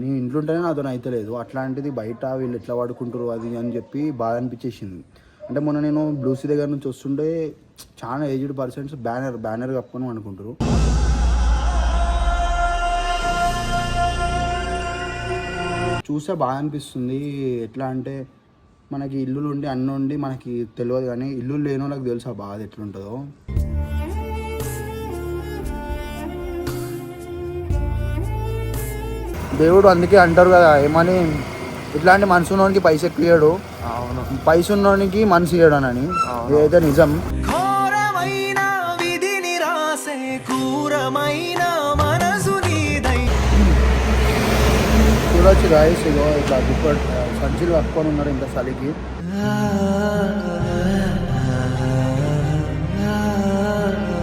నీ ఇంట్లో ఉంటేనే అతను అయితలేదు అట్లాంటిది బయట వీళ్ళు ఎట్లా వాడుకుంటారు అది అని చెప్పి బాధ అనిపించేసింది. అంటే మొన్న నేను బ్లూసీ దగ్గర నుంచి వస్తుంటే చాలా ఏజ్డ్ పర్సన్స్ బ్యానర్ బ్యానర్ కప్పుకొని అనుకుంటారు చూస్తే బాగా అనిపిస్తుంది. ఎట్లా అంటే మనకి ఇల్లులు ఉండి అన్నీ ఉండి మనకి తెలియదు కానీ ఇల్లు లేని వాళ్ళకి తెలుసు ఆ బాధ ఎట్లుంటుందో. దేవుడు అందుకే అంటారు కదా ఏమని? ఇట్లాంటి మనసు ఉన్నోనికి పైస ఎక్కువ అవును. పైస ఉన్నోనికి మనసు ఇయ్యడు అని ఇదైతే నిజం చూడొచ్చు గాయస్ ఇగో ఇట్లా దుప్పటి సంచులు కట్టుకొని ఉన్నారు ఇంత చలికి.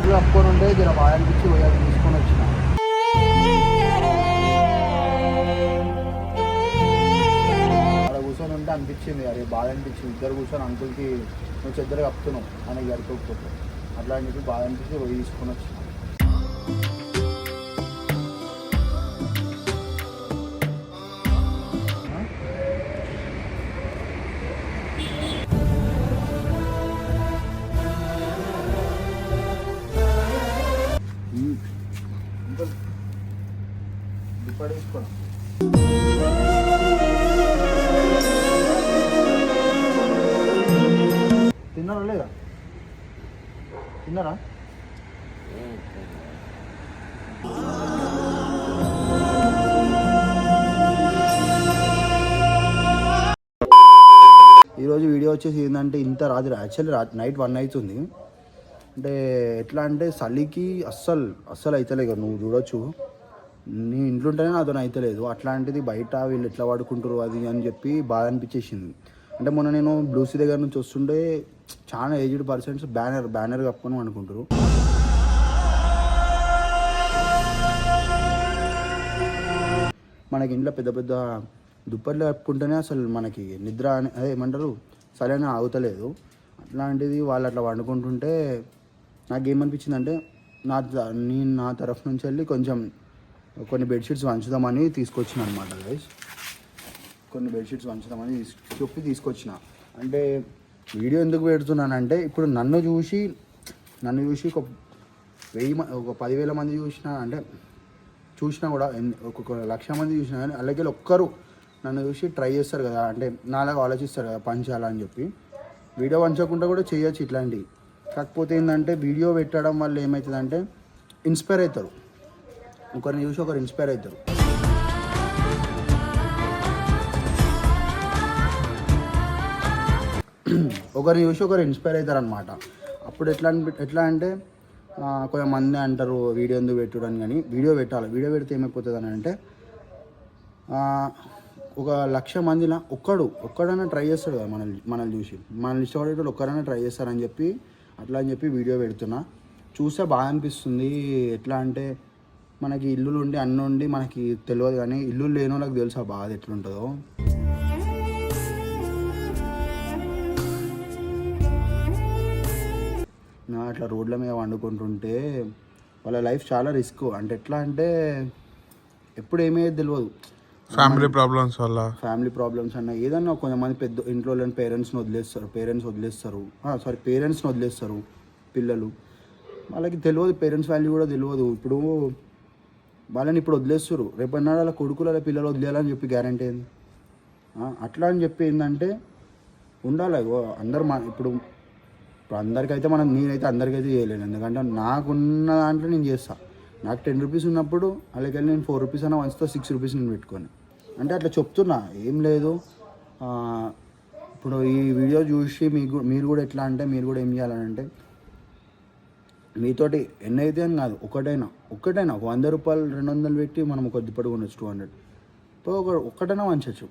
కప్పుకొని ఉంటే జర బాగా అనిపించి పోయాలి అనిపించింది. అరే బాధ అనిపించింది ఇద్దరు కూర్చొని అంకుల్కి నువ్వు చెద్దరు కప్పుతున్నావు. అని గడుకోకపోతే అట్లా అని చెప్పి బాధ అనిపించి పోయి తీసుకొని వచ్చిన. వచ్చేసి ఏంటంటే ఇంత రాత్రి యాక్చువల్లీ రా నైట్ వన్ అవుతుంది. అంటే ఎట్లా అంటే చలికి అస్సలు అస్సలు అవుతలే కదా నువ్వు చూడొచ్చు. నీ ఇంట్లో ఉంటేనే నాతో అవుతలేదు అట్లాంటిది బయట వీళ్ళు ఎట్లా వాడుకుంటారు అది అని చెప్పి బాధ అనిపించేసింది. అంటే మొన్న నేను బ్లూసీ దగ్గర నుంచి వస్తుంటే చాలా ఏజ్డ్ పర్సన్స్ బ్యానర్ బ్యానర్ కప్పుకొని అనుకుంటారు మనకి ఇంట్లో పెద్ద పెద్ద దుప్పట్లు కప్పుకుంటేనే అసలు మనకి నిద్ర అని అదే ఏమంటారు? సరైన ఆగుతలేదు. అట్లాంటిది వాళ్ళు అట్లా వండుకుంటుంటే నాకేమనిపించింది అంటే నా నేను నా తరఫు నుంచి వెళ్ళి కొంచెం కొన్ని బెడ్షీట్స్ వంచుదామని తీసుకొచ్చిన అనమాట గైస్ కొన్ని బెడ్షీట్స్ వంచుదామని చెప్పి తీసుకొచ్చిన. అంటే వీడియో ఎందుకు పెడుతున్నానంటే ఇప్పుడు నన్ను చూసి నన్ను చూసి ఒక వెయ్యి మ- ఒక పదివేల మంది చూసిన అంటే చూసినా కూడా ఒక లక్ష మంది చూసినా కానీ అలాగే ఒక్కరు నన్ను చూసి ట్రై చేస్తారు కదా అంటే నాలాగా ఆలోచిస్తారు కదా పంచాలని చెప్పి. వీడియో పంచకుండా కూడా చేయొచ్చు ఇట్లాంటివి కాకపోతే ఏంటంటే వీడియో పెట్టడం వల్ల ఏమవుతుందంటే ఇన్స్పైర్ అవుతారు. ఒకరిని చూసి ఒకరు ఇన్స్పైర్ అవుతారు. ఒకరిని చూసి ఒకరు ఇన్స్పైర్ అవుతారు అనమాట అప్పుడు ఎట్లా ఎట్లా అంటే కొంతమంది అంటారు వీడియో ఎందుకు పెట్టుడని కానీ వీడియో పెట్టాలి. వీడియో పెడితే ఏమైపోతుంది అని అంటే ఒక లక్ష మందిలో ఒక్కడు ఒక్కడైనా ట్రై చేస్తాడు కదా మనల్ని మనల్ని చూసి. మనల్ని ఇష్టపడేటోళ్ళు ఒక్కరైనా ట్రై చేస్తారని చెప్పి అట్లా అని చెప్పి వీడియో పెడుతున్నా. చూస్తే బాగా అనిపిస్తుంది. ఎట్లా అంటే మనకి ఇల్లులు ఉండి అన్నీ ఉండి మనకి తెలియదు కానీ ఇల్లు లేని వాళ్ళకి తెలుసు ఆ బాధ ఎట్లుంటుందో. నా అట్లా రోడ్ల మీద వండుకుంటుంటే వాళ్ళ లైఫ్ చాలా రిస్క్. అంటే ఎట్లా అంటే ఎప్పుడు ఏమయ్యేది తెలియదు. ఫ్యామిలీ ప్రాబ్లమ్స్ వల్ల. ఫ్యామిలీ ప్రాబ్లమ్స్ అన్న ఏదన్నా కొంతమంది పెద్ద ఇంట్లో పేరెంట్స్ని వదిలేస్తారు పేరెంట్స్ వదిలేస్తారు. సారీ పేరెంట్స్ని వదిలేస్తారు పిల్లలు. వాళ్ళకి తెలియదు పేరెంట్స్ వాల్యూ కూడా తెలియదు. ఇప్పుడు వాళ్ళని ఇప్పుడు వదిలేస్తారు. రేపన్నాడు అలా కొడుకులు అలా పిల్లలు వదిలేయాలని చెప్పి గ్యారంటీ ఏంది? అట్లా అని చెప్పి ఏంటంటే ఉండాలి. అందరు మా ఇప్పుడు ఇప్పుడు అందరికైతే మనం నేనైతే అందరికైతే చేయలేను. ఎందుకంటే నాకున్న దాంట్లో నేను చేస్తాను నాకు టెన్ రూపీస్ ఉన్నప్పుడు అలాగే నేను ఫోర్ రూపీస్ అన్న వంచుతా సిక్స్ రూపీస్ నేను పెట్టుకొని. అంటే అట్లా చెప్తున్నా ఏం లేదు. ఇప్పుడు ఈ వీడియో చూసి మీకు మీరు కూడా ఎట్లా అంటే మీరు కూడా ఏం చేయాలంటే మీతోటి ఎన్నైతే అని కాదు ఒకటైనా ఒకటైనా ఒక వంద రూపాయలు రెండు వందలు పెట్టి మనం ఒక దుప్పటి కొనొచ్చు టూ హండ్రెడ్ ఒక ఒక్కటైనా వంచచ్చు.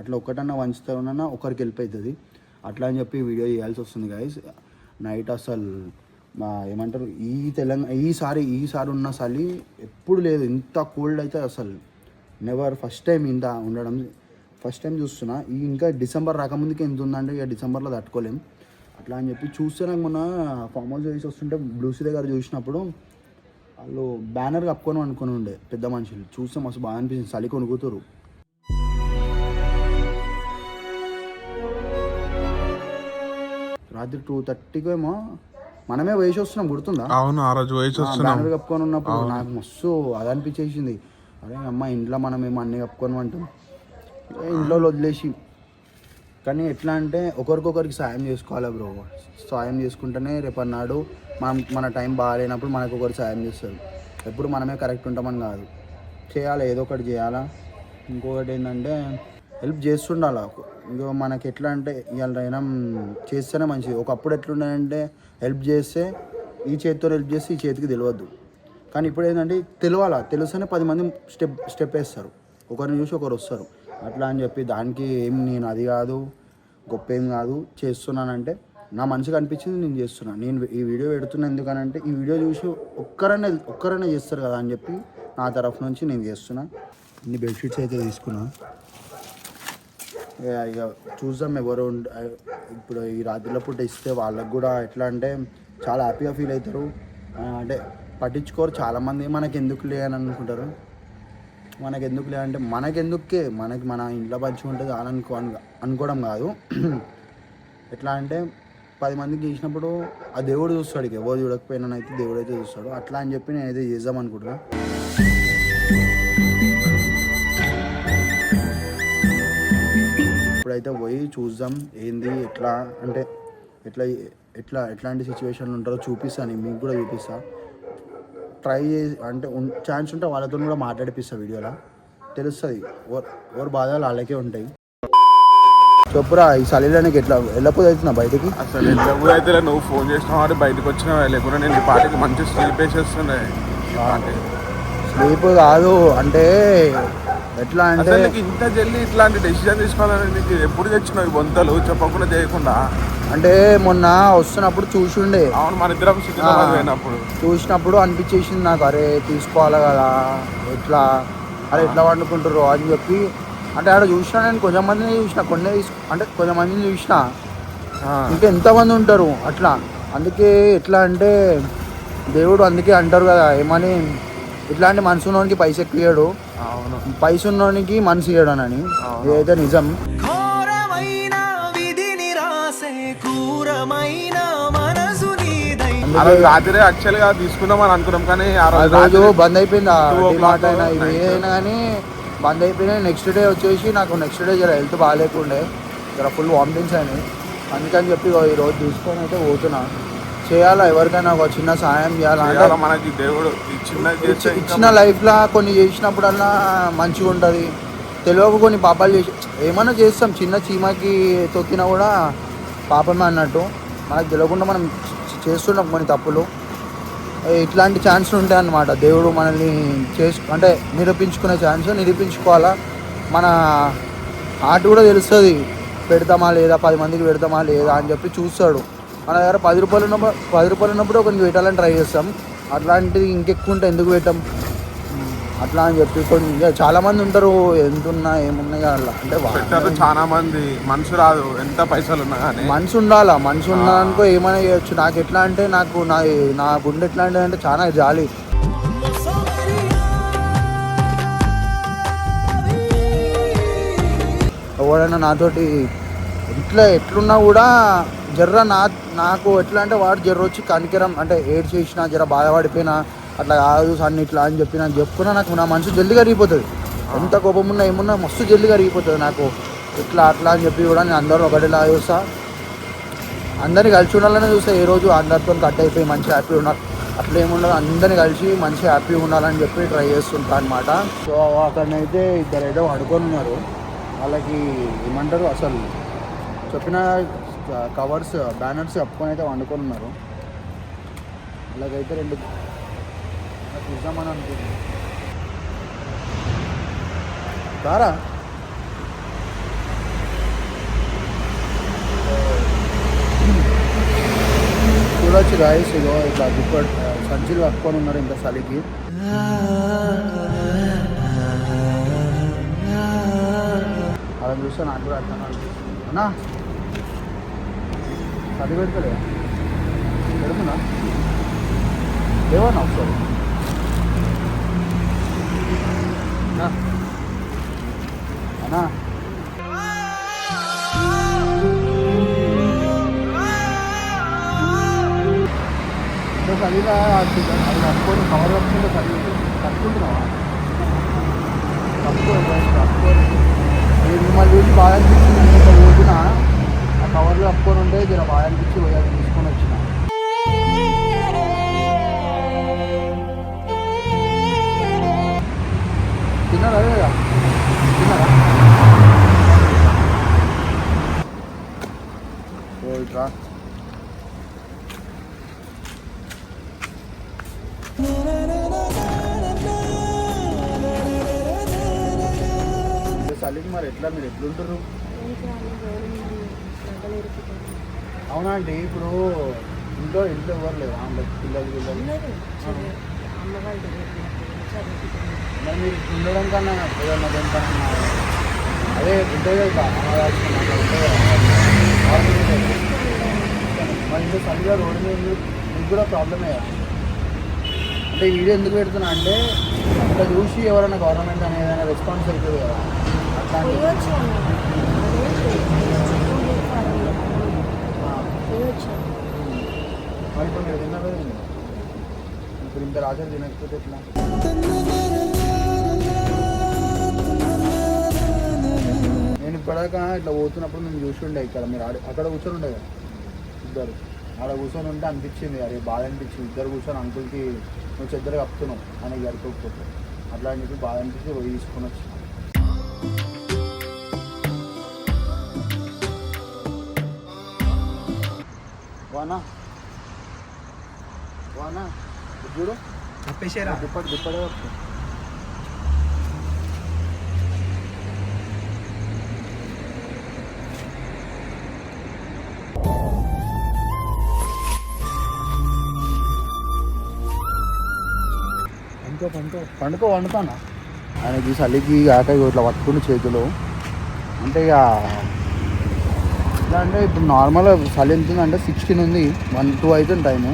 అట్లా ఒక్కటన్నా వంచుతా ఒకరికి వెళ్ళిపోతుంది అట్లా అని చెప్పి వీడియో చేయాల్సి వస్తుంది గాయస్ నైట్ అసలు ఏమంటారు ఈ తెలంగాణ ఈసారి ఈసారి ఉన్న చలి ఎప్పుడు లేదు. ఇంత కోల్డ్ అయితే అసలు నెవర్ ఫస్ట్ టైం ఇంత ఉండడం. ఫస్ట్ టైం చూస్తున్నా. ఈ ఇంకా డిసెంబర్ రాకముందుకే ఎంత ఉందంటే ఇక డిసెంబర్లో తట్టుకోలేం. అట్లా అని చెప్పి చూస్తే నాకు మొన్న ఫామ్ హౌస్ వేసి వస్తుంటే బ్లూసీ దగ్గర చూసినప్పుడు వాళ్ళు బ్యానర్ కప్పుకొని అనుకుని ఉండే పెద్ద మనుషులు. చూస్తే మస్తు బాగా అనిపించింది. చలి కొనుక్కుతారు రాత్రి టూ థర్టీకి ఏమో మనమే వేసి వస్తున్నాం గుర్తుందా? అవును ఆ రోజు వయసు వస్తున్నాం. కప్పుకొని ఉన్నప్పుడు నాకు మస్తు అది అనిపించేసింది అరే అమ్మ ఇంట్లో మనం ఏమో అన్ని కప్పుకొని అంటాం ఇంట్లో వదిలేసి. కానీ ఎట్లా అంటే ఒకరికొకరికి సాయం చేసుకోవాలి బ్రో. సాయం చేసుకుంటేనే రేపు అన్నాడు మనం మన టైం బాగాలేనప్పుడు మనకు ఒకరు సాయం చేస్తారు. ఎప్పుడు మనమే కరెక్ట్ ఉంటామని కాదు. చేయాలి? ఏదో ఒకటి చేయాలా? ఇంకొకటి ఏంటంటే హెల్ప్ చేస్తుండాలి ఇంకో మనకి ఎట్లా అంటే ఇవాళ చేస్తేనే మంచిది. ఒకప్పుడు ఎట్లుండే హెల్ప్ చేస్తే ఈ చేతితో హెల్ప్ చేస్తే ఈ చేతికి తెలియద్దు కానీ ఇప్పుడు ఏంటంటే తెలియాలా తెలిస్తేనే పది మంది స్టెప్ స్టెప్ వేస్తారు. ఒకరిని చూసి ఒకరు వస్తారు. అట్లా అని చెప్పి దానికి ఏం నేను అది కాదు గొప్ప ఏం కాదు చేస్తున్నానంటే నా మనసుకు అనిపించింది నేను చేస్తున్నాను నేను ఈ వీడియో పెడుతున్నా ఎందుకనంటే ఈ వీడియో చూసి ఒక్కరైనా ఒక్కరైనా చేస్తారు కదా అని చెప్పి నా తరఫు నుంచి నేను చేస్తున్నా. ఇన్ని బెడ్షీట్స్ అయితే తీసుకున్నా. ఇక ఇక చూద్దాం ఎవరు ఇప్పుడు ఈ రాత్రిలో పూట ఇస్తే వాళ్ళకు కూడా ఎట్లా అంటే చాలా హ్యాపీగా ఫీల్ అవుతారు. అంటే పట్టించుకోరు. చాలామంది మనకి ఎందుకులే అని అనుకుంటారు. మనకి ఎందుకులే అంటే మనకెందుకే? మనకి మన ఇంట్లో మంచిగా ఉంటుంది అని అనుకో అనుకోవడం కాదు. ఎట్లా అంటే పది మందికి చేసినప్పుడు ఆ దేవుడు చూస్తాడు ఎవరు చూడకపోయినా అయితే దేవుడు అయితే చూస్తాడు. అట్లా అని చెప్పి నేను అయితే చేద్దాం అనుకుంటున్నాను ఇప్పుడైతే పోయి చూద్దాం ఏంది ఎట్లా అంటే ఎట్లా ఎట్లా ఎట్లాంటి సిచ్యువేషన్లు ఉంటారో చూపిస్తాను మీకు కూడా చూపిస్తా. ట్రై చేసి అంటే ఛాన్స్ ఉంటే వాళ్ళతో కూడా మాట్లాడిపిస్తా వీడియోలో. తెలుస్తుంది ఎవరు బాధలు వాళ్ళకే ఉంటాయి. చెప్పురా ఈ చలిలోనికి ఎట్లా వెళ్ళకపోతే అవుతున్నా బయటికి? అసలు ఎంత అయితే నువ్వు ఫోన్ చేసినావు అని బయటకు వచ్చినావు? లేకుండా నేను ఈ పాటికి మంచి స్లీప్ పాటికి. స్లీప్ కాదు అంటే ఎట్లా అంటే ఇంత జల్దీ ఇట్లాంటి డెసిషన్ తీసుకోవాలని నీకు ఎప్పుడు తెచ్చినావు ఈ బొంతలు? చెప్పకుండా చేయకుండా? అంటే మొన్న వస్తున్నప్పుడు చూసిండే. అవును మన ఇద్దరం సికింద్రాబాద్ పోయినప్పుడు. చూసినప్పుడు అనిపించేసింది నాకు అరే తీసుకోవాలి కదా ఎట్లా? అరే ఎట్లా వండుకుంటారు అని చెప్పి. అంటే ఆడ చూసినా నేను కొంచెం మందిని చూసిన కొన్ని అంటే కొంచెం మందిని చూసిన. ఇంకా ఎంతమంది ఉంటారు అట్లా? అందుకే ఎట్లా అంటే దేవుడు అందుకే అంటారు కదా ఏమని? ఇట్లాంటి మనసు ఉన్నోనికి పైస ఎక్కువడు అవును. పైస ఉన్నోనికి మనసు నిజం మనసు నీదై ఆ రోజు రాత్రి యాక్చువల్గా తీసుకుందాం అని అనుకున్నాం కానీ ఆ రోజు బంద్ అయిపోయింది అయినా night. అయినా కానీ బంద్ అయిపోయినాయి నెక్స్ట్ డే వచ్చేసి నాకు నెక్స్ట్ డే జర హెల్త్ బాగాలేకుండే. జర ఫుల్ వామిటింగ్స్ అయినాయి. అందుకని చెప్పి ఇగో ఈ రోజు తీసుకొని అయితే పోతున్నా. చేయాలా? ఎవరికైనా ఒక చిన్న సాయం చేయాలా? మనకి? దేవుడు ఇచ్చిన లైఫ్లో కొన్ని చేసినప్పుడల్లా మంచిగా ఉంటుంది. తెలియక కొన్ని పాపాలు చేసి ఏమైనా చేస్తాం. చిన్న చీమకి తొక్కినా కూడా పాపమే అన్నట్టు. మనకు తెలియకుండా మనం చేస్తున్నాం కొన్ని తప్పులు. ఇట్లాంటి ఛాన్స్లు ఉంటాయి అన్నమాట. దేవుడు మనల్ని చేసు అంటే నిరూపించుకునే ఛాన్స్ నిరూపించుకోవాలా? మన ఆట కూడా తెలుస్తుంది. పెడతామా లేదా? పది మందికి పెడతామా లేదా అని చెప్పి చూస్తాడు. మన దగ్గర పది రూపాయలు ఉన్నప్పుడు పది రూపాయలు ఉన్నప్పుడు కొన్ని పెట్టాలని ట్రై చేస్తాం. అట్లాంటిది ఇంకెక్కువ ఉంటే ఎందుకు పెట్టాం? అట్లా అని చెప్పి కొన్ని ఇక చాలా మంది ఉంటారు. ఎంత ఉన్నా ఏమున్నాయి అలా అంటే పెట్టారు చాలా మంది. మనసు రాదు. ఎంత పైసలు ఉన్నా కానీ. మనసు ఉండాలా? మనసు ఉన్నానుకో ఏమైనా చేయొచ్చు. నాకు ఎట్లా అంటే నాకు నా నా గుండె ఎట్లా అంటే అంటే చాలా జాలి. ఎవడైనా నాతోటి ఎట్లా ఎట్లున్నా కూడా జర్ర నా నాకు ఎట్లా అంటే వాడు జర్ర వచ్చి కనికరం అంటే ఏడ్ చేసినా జర బాధపడిపోయినా అట్లా కాదు సన్ని ఇట్లా అని చెప్పి నాకు చెప్పుకున్నా నాకు నా మనసు జల్ది కరిగిపోతుంది. ఎంత కోపం ఉన్నా ఏమున్నా మస్తు జల్ది కరిగిపోతుంది నాకు. ఇట్లా అట్లా అని చెప్పి కూడా నేను అందరూ ఒకటిలా చూస్తా. అందరిని కలిసి ఉండాలని చూస్తా. ఏ రోజు అందరితో కట్ అయిపోయి మంచి హ్యాపీ ఉండాలి అట్లా ఏముండదు అందరిని కలిసి మంచి హ్యాపీగా ఉండాలని చెప్పి ట్రై చేస్తుంటా అనమాట సో అక్కడనైతే ఏదో పడుకొని ఉన్నారు. వాళ్ళకి ఏమంటారు అసలు చెప్పిన కవర్స్ బ్యానర్స్ కప్పుకొని అయితే వండుకొని ఉన్నారు. అలాగైతే రెండు చూద్దామని అనుకుంటున్నాను కారా చూడొచ్చు రాయిస్ ఇగో ఇట్లా దుప్పట్ సంచులు కప్పుకొని ఉన్నారు ఇంకా చలికి. అలా చూస్తే నాకు కూడా అర్థం అనిపిస్తుంది అన్నా? అది పెడతలే పెడుతున్నా? లేవన్నా ఒకసారి అన్నా. చదివినా? అది కట్టుకొని కవర్ కట్టుకుంటే కలిగి కట్టుకుంటున్నావా కట్టుకో కట్టుకో మిమ్మల్ని చూసి బాగా అనిపించింది పోతున్నా కవర్లో కప్పుకొని ఉంటే జర బాగా అనిపించి పోయి అది తీసుకొని వచ్చిన. తిన్నారా లేదా? తిన్నారా? ఓ చలికి మరి ఎట్లా మీరు ఎట్లుంటారు అవునా అండి? ఇప్పుడు ఇంట్లో ఇంట్లో ఎవరు లేరు? ఆమె పిల్లలు పిల్లలు మరి మీరు ఇట్లా ఉండడం కన్నా ఏదన్నా దేనికన్నా అదే ఉంటుంది కదా అట్లా. మరి ఇంకా చలిగా రోడ్డు మీద. మీకు కూడా ప్రాబ్లమే కదా? అంటే వీడియో ఎందుకు పెడుతున్నా అంటే అట్లా చూసి ఎవరైనా గవర్నమెంట్ అనేది ఏదైనా రెస్పాన్స్ అవుతుంది కదా? అట్లాంటి మరి ఇప్పుడు మీరు తిన్నారు ఇప్పుడు ఇంత రాత్రి తినకపోతే ఎట్లా? నేను ఇప్పటిదాకా ఇట్లా పోతున్నప్పుడు నేను చూసి ఉండే ఇక్కడ. మీరు ఆడ అక్కడ కూర్చొని ఉండే కదా? ఇద్దరు. ఆడ కూర్చొని ఉంటే అనిపించింది. అరే బాధ అనిపించింది. ఇద్దరు కూర్చొని అంకుల్కి నువ్వు చెద్దరు కప్పుతున్నావు. అని గడుకోకపోతే అట్లా అని చెప్పి బాధ అనిపించి పోయి తీసుకొని వచ్చిన. వానా? వానా? ఇది చూడు. చెప్పేసారా దుప్పటి దుప్పడే వస్తుంది పండుకో పండుకో. పండుకో వండుతానా? ఆయనకి చలికి ఆక ఇట్లా పట్టుకుని చేతులు. అంటే ఇక అంటే ఇప్పుడు నార్మల్ చలి ఎంత ఉందంటే సిక్స్టీన్ ఉంది. వన్ టూ అవుతుంది టైము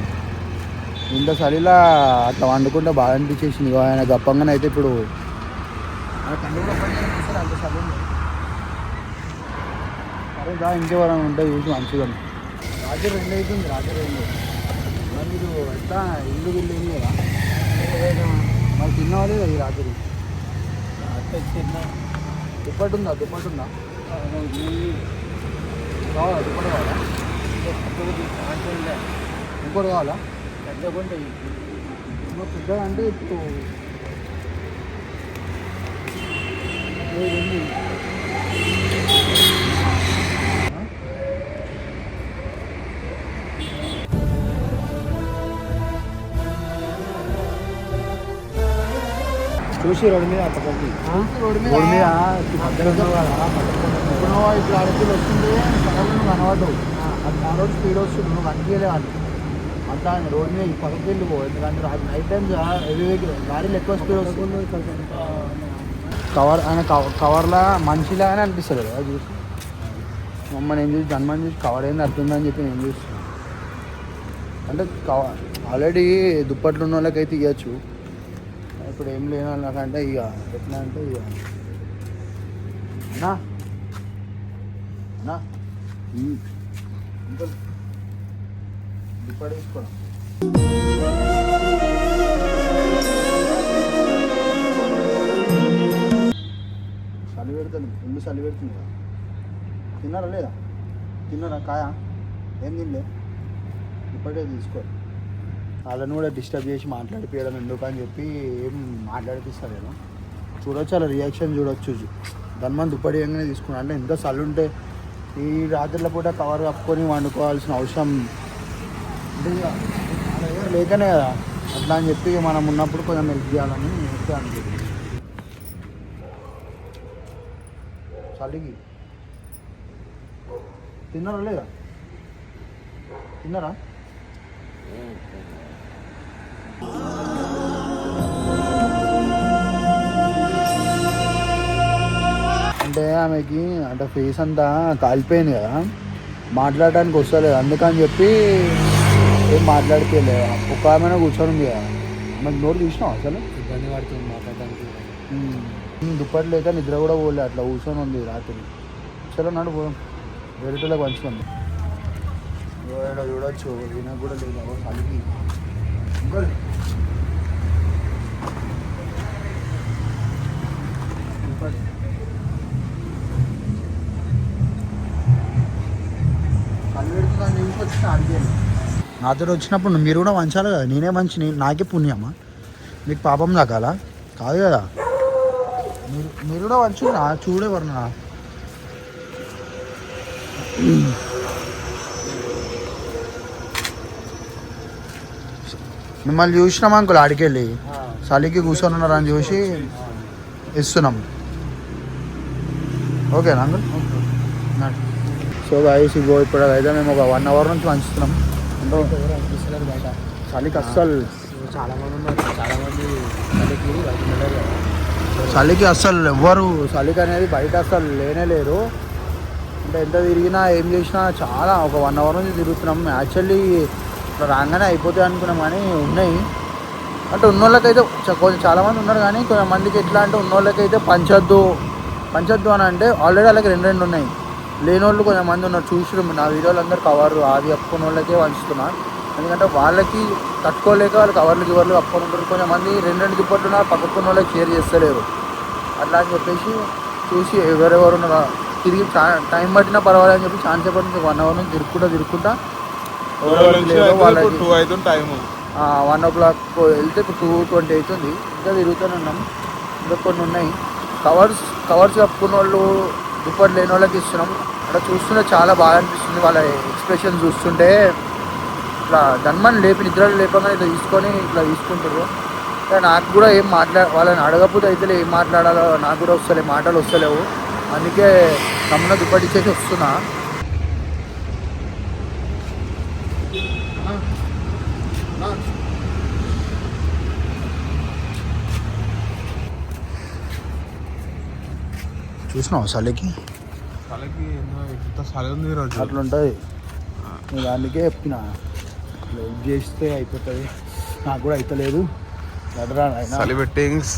ఇంత చలిలా అట్లా వండుకుంటే బాగా అనిపించేసింది. ఆయన గప్పంగానే అయితే ఇప్పుడు సరే దా ఇంకెవరైనా ఉంటే చూసి మంచిగా రాత్రి రెండు అవుతుంది రాత్రి రెండు. మరి మీరు ఎట్లా ఇల్లు వీళ్ళు ఏం లేదా? మరి తిన్నవాళ్ళు కదా ఈ రాత్రి దుప్పటి ఉందా దుప్పటి ఉందా కావాలా దుప్పటి కావాలా? ఇంకోటి కావాలా? పెద్దగుంటే ఇంకా పెద్దగా అంటే ఇప్పుడు? ఆ? చూసి రోడ్డు మీద అప్పటికి రోడ్డు మీద? రోడ్డు మీద ఇప్పుడు అడుగులు వస్తుంది కనబడ్డావు అది నా రోడ్ స్పీడ్ వస్తుంది నువ్వు కనిపించలే వాళ్ళు. అంతా ఆయన రోడ్ మీద ఈ పక్కకి వెళ్ళిపో. ఎందుకంటే రాత్రి నైట్ టైం హెవీ వెహికల్ గాడీలు ఎక్కువ స్పీడ్ వస్తుంది. కవర్ ఆయన కవ- కవర్లా మనిషిలాగానే అనిపిస్తుంది కదా చూసి మమ్మ నేను చూసి జన్మని చూసి కవర్ ఏంది అర్థందని చెప్పి నేను చూస్తున్నాను అంటే కవర్ ఆల్రెడీ దుప్పట్లు ఉన్న వాళ్ళకైతే ఇవ్వచ్చు ఇప్పుడు ఏం లేని వాళ్ళకంటే ఇక ఎట్లా అంటే ఇక. అన్నా. అన్నా. ఇంకా దుప్పటి వేసుకోవడం చలి పెడుతుంది. ఫుల్ చలి పెడుతుంది? కదా తిన్నారా లేదా? తిన్నారా? కాయ? ఏం తినలే? ఇప్పటికే తీసుకో వాళ్ళని కూడా డిస్టర్బ్ చేసి మాట్లాడిపోయడం ఎందుకు అని చెప్పి ఏం మాట్లాడిపిస్తలేను చూడొచ్చు అలా రియాక్షన్ చూడొచ్చు. ధన్మన్ దుప్పటి వేయంగానే తీసుకున్నా అంటే ఎంత చలి ఉంటే ఈ రాత్రిలో పూట కవర్ కప్పుకొని వండుకోవాల్సిన అవసరం దగ్గర లేకనే కదా. అట్లా అని చెప్పి మనం ఉన్నప్పుడు కొంచెం హెల్ప్ చేయాలని చెప్తే అనుకుంటుంది చలికి. తిన్నారా లేదా? తిన్నారా? అంటే ఆమెకి అంటే ఫేస్ అంతా కాలిపోయింది కదా. మాట్లాడడానికి వస్తలేదు. అందుకని చెప్పి ఏం మాట్లాడిపోయలేదు ఒక ఆమె కూర్చొని ఉంది కదా. ఆమెకు నోరు తీసినావు అసలు? ఇబ్బంది పడుతుంది మాట్లాడడానికి. దుప్పటి లేక నిద్ర కూడా పోలే. అట్లా కూర్చొని ఉంది రాత్రి. చలో నడు పోదాం వేరేటోళ్ళకి పంచుకుంది. చూడొచ్చు. ఈయనకు కూడా లేదు దుప్పటి. చలి పెడుతుందని చెప్పి వచ్చిన అడిగాను. నాతో వచ్చినప్పుడు మీరు కూడా మంచాలి కదా. నేనే మంచి నీ- నాకే పుణ్యమా? మీకు పాపం దక్కాలా కాదు కదా. మీరు మీరు కూడా మంచి చూడేవారు మిమ్మల్ని చూసినాం అంకుల్ ఆడికెళ్ళి? చలికి కూర్చొని ఉన్నారని చూసి ఇస్తున్నాం. ఓకేనా అంకుల్? సో గాయస్ ఇగో ఇప్పుడు అయితే మేము ఒక వన్ అవర్ నుంచి పంచుతున్నాం అంటే అనిపిస్తున్నారు బయట. చలికి అస్సలు. చాలా మంది ఉన్నారు. చాలా మంది చలికి బయట అస్సలు ఎవ్వరు. చలికి అనేది బయట అస్సలు లేనే లేరు. అంటే ఎంత తిరిగినా ఏం చేసినా చాలా ఒక వన్ అవర్ నుంచి తిరుగుతున్నాం. యాక్చువల్లీ రాగానే అయిపోతాయి అనుకున్నాం కానీ ఉన్నాయి. అంటే ఉన్నోళ్ళకైతే కొంచెం చాలామంది ఉన్నారు కానీ కొంతమందికి ఎట్లా అంటే ఉన్నోళ్ళకైతే పంచొద్దు. పంచొద్దు అని అంటే ఆల్రెడీ వాళ్ళకి రెండు రెండు ఉన్నాయి. లేని వాళ్ళు కొంతమంది ఉన్నారు చూసి నా వీడియోలు అందరు కవర్ ఆది అప్పుకున్న వాళ్ళకే పంచుతున్నా ఎందుకంటే వాళ్ళకి తట్టుకోలేక వాళ్ళు కవర్లు గివర్లు అప్పుకొని ఉంటారు కొంతమంది రెండు రెండు దుప్పట్లు ఉన్నారు పక్కకున్న వాళ్ళకి షేర్ చేస్తలేరు. అట్లా అని చెప్పేసి చూసి ఎవరెవరు ఉన్నారో తిరిగి టైం పట్టినా పర్వాలేదు అని చెప్పి ఛాన్స్ సేపటి నుంచి వన్ అవర్ నుంచి తిరుక్కుంటా తిరుక్కుంటా. వన్ ఓ క్లాక్ వెళ్తే ఇప్పుడు టూ ట్వంటీ అవుతుంది ఇంకా తిరుగుతూనే ఉన్నాం. ఇంకా కొన్ని ఉన్నాయి. కవర్స్ కవర్స్ కప్పుకున్న వాళ్ళు దుప్పటి లేని వాళ్ళకి ఇస్తున్నాం. అక్కడ చూస్తుంటే చాలా బాగా అనిపిస్తుంది. వాళ్ళ ఎక్స్ప్రెషన్ చూస్తుంటే ఇట్లా ధన్మని లేపి నిద్రలు లేపగానే ఇట్లా తీసుకొని ఇట్లా తీసుకుంటారు. నాకు కూడా ఏం మాట్లా వాళ్ళని అడగకపోతే అయితే ఏం మాట్లాడాలో నాకు కూడా వస్తలే మాటలు వస్తలేవు. అందుకే తమ్మున దుప్పటి చేసి వస్తున్నా. చూసినావు చలికి చలికి ఎంత చలి ఉంది ఈరోజు. అట్లా ఉంటుంది నేను అందుకే చెప్పిన. వెయిట్ చేస్తే అయిపోతుంది. నాకు కూడా అయితలేదు. చలి బెట్టింగ్స్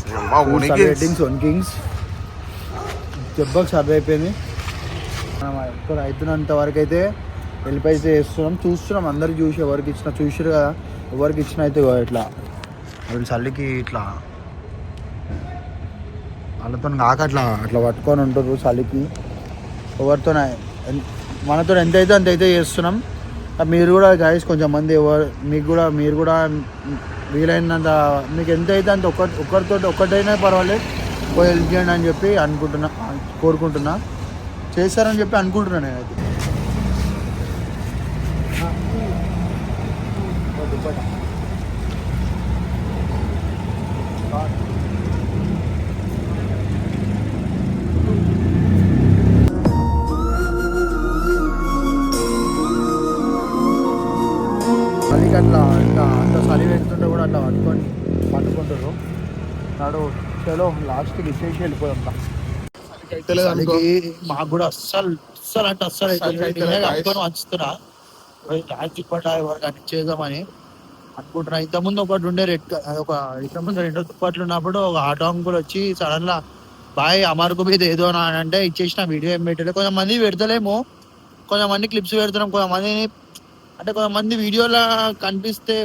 దెబ్బకి సర్ది అయిపోయింది. మనం ఎక్కువ అవుతున్నంత వరకు అయితే వెళ్ళిపోయి చేస్తున్నాం. చూస్తున్నాం. అందరు చూసి ఎవరికి ఇచ్చిన చూసారు కదా. ఎవరికి ఇచ్చిన అయితే ఇట్లా. వాళ్ళు చల్లికి ఇట్లా వాళ్ళతో కాక అట్లా అట్లా పట్టుకొని ఉంటారు చలికి. ఎవరితో మనతో ఎంత అయితే అంత అయితే చేస్తున్నాం. మీరు కూడా గాయస్ కొంచెం మంది ఎవరు మీకు కూడా మీరు కూడా వీలైనంత మీకు ఎంత అయితే అంత ఒక్క ఒక్కరితో ఒక్కటైనా పర్వాలేదు పోయి హెల్ప్ చేయండి అని చెప్పి అనుకుంటున్నా కోరుకుంటున్నా. చేస్తారని చెప్పి అనుకుంటున్నా నేనైతే. చలో వెళ్ళిపోదాం రా. చలికి మాకు కూడా అస్సలు అస్సలు అంటే అస్సలు అయితే చలికి అయితే నేనే guys. అనుకొని వంచుతున్నా రాజు పట్ట వరకు అని చేద్దామని అనుకుంటున్నా. ఇంతకుముందు ఒకటి ఉండే రెడ్ ఒక ఇంతకుముందు రెండు దుప్పట్లు ఉన్నప్పుడు ఒక ఆటో అంకుల్ వచ్చి సడన్ లా బాయ్ అమర్కు మీద ఏదో అని అంటే ఇచ్చేసిన వీడియో ఏం పెట్టలేదు కొంతమంది పెడతలేము. కొంతమంది క్లిప్స్ పెడుతున్నాం. కొంతమందిని అంటే కొంతమంది వీడియోలో కనిపిస్తే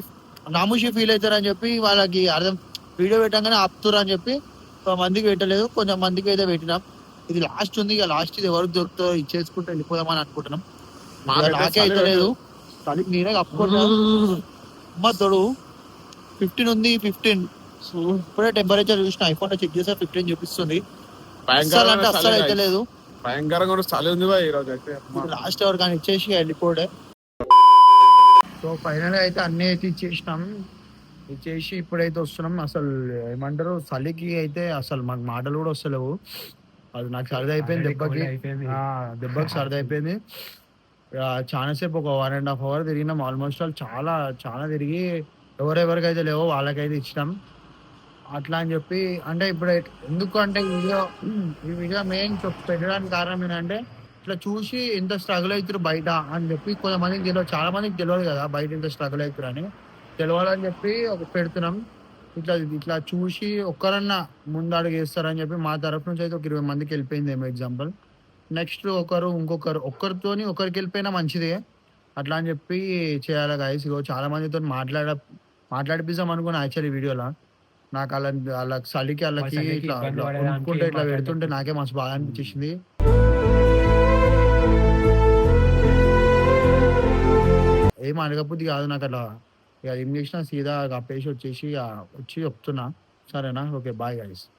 నాముషి ఫీల్ అవుతారని చెప్పి వాళ్ళకి అర్థం వీడియో పెట్టగానే ఆపుతారు అని చెప్పి కొంతమందికి పెట్టలేదు కొంతమందికి అయితే పెట్టినాం. ఇది లాస్ట్ ఉంది ఇక లాస్ట్ ఇది ఎవరికి దొరుకుతుందో ఇచ్చేసుకుంటే వెళ్ళిపోదామని అనుకుంటున్నాం. ఇక నాకే అయితే లేదు. చలికి నేనే కప్పుకుంటున్నా. అమ్మ తోడు ఫిఫ్టీన్ ఉంది ఫిఫ్టీన్ ఇప్పుడే టెంపరేచర్ చూసిన ఐఫోన్లో చెక్ చేస్తే ఫిఫ్టీన్ చూపిస్తుంది. అంటే అస్సలు అయితే లేదు. భయంకరంగా చలి ఉంది. లాస్ట్ అవర్ కానీ ఇచ్చేసి వెళ్ళిపోడే. సో ఫైనల్ అయితే అన్ని అయితే ఇచ్చేసినాం. ఇచ్చేసి ఇప్పుడైతే వస్తున్నాం. అసలు ఏమంటారు? చలికి అయితే అసలు మాకు మాటలు కూడా వస్తలేవు. అది నాకు సరదా అయిపోయింది. దెబ్బకి దెబ్బకి సరదా అయిపోయింది చాలా సేపు ఒక వన్ అండ్ హాఫ్ అవర్ తిరిగినాం. ఆల్మోస్ట్ ఆల్ చాలా చాలా తిరిగి ఎవరెవరికైతే లేవో వాళ్ళకైతే ఇచ్చినాం. అట్లా అని చెప్పి అంటే ఇప్పుడు ఎందుకు అంటే ఈ వీడియో ఈ వీడియో మెయిన్ పెట్టడానికి కారణం ఏంటంటే ఇట్లా చూసి ఎంత స్ట్రగుల్ అవుతారు బయట అని చెప్పి కొంతమందికి తెలియదు చాలా మందికి తెలియదు కదా బయట ఎంత స్ట్రగుల్ అవుతారు అని. తెలియాలని చెప్పి ఒక పెడుతున్నాం. ఇట్లా ఇట్లా చూసి ఒక్కరన్నా ముందడుగు వేస్తారని చెప్పి మా తరఫు నుంచి అయితే ఒక ఇరవై మందికి వెళ్ళిపోయింది ఏమో ఎగ్జాంపుల్ నెక్స్ట్ ఒకరు ఇంకొకరు ఒక్కరితోని ఒకరికి వెళ్ళిపోయినా మంచిదే. అట్లా అని చెప్పి చేయాలి గాయస్ ఇగో చాలా మందితో మాట్లాడ మాట్లాడిపిస్తాం అనుకున్నా యాక్చువల్లీ వీడియోలో నాకు అలా అలా చలికి వాళ్ళకి ఇట్లా ఇట్లా. పెడుతుంటే నాకే మస్తు బాగా అనిపించేసింది. ఏం అడగబుద్ధి కాదు నాకు అట్లా ఇక ఏం చేసినా సీదా కప్పేసి వచ్చేసి వచ్చి చెప్తున్నా. సరేనా? Okay bye guys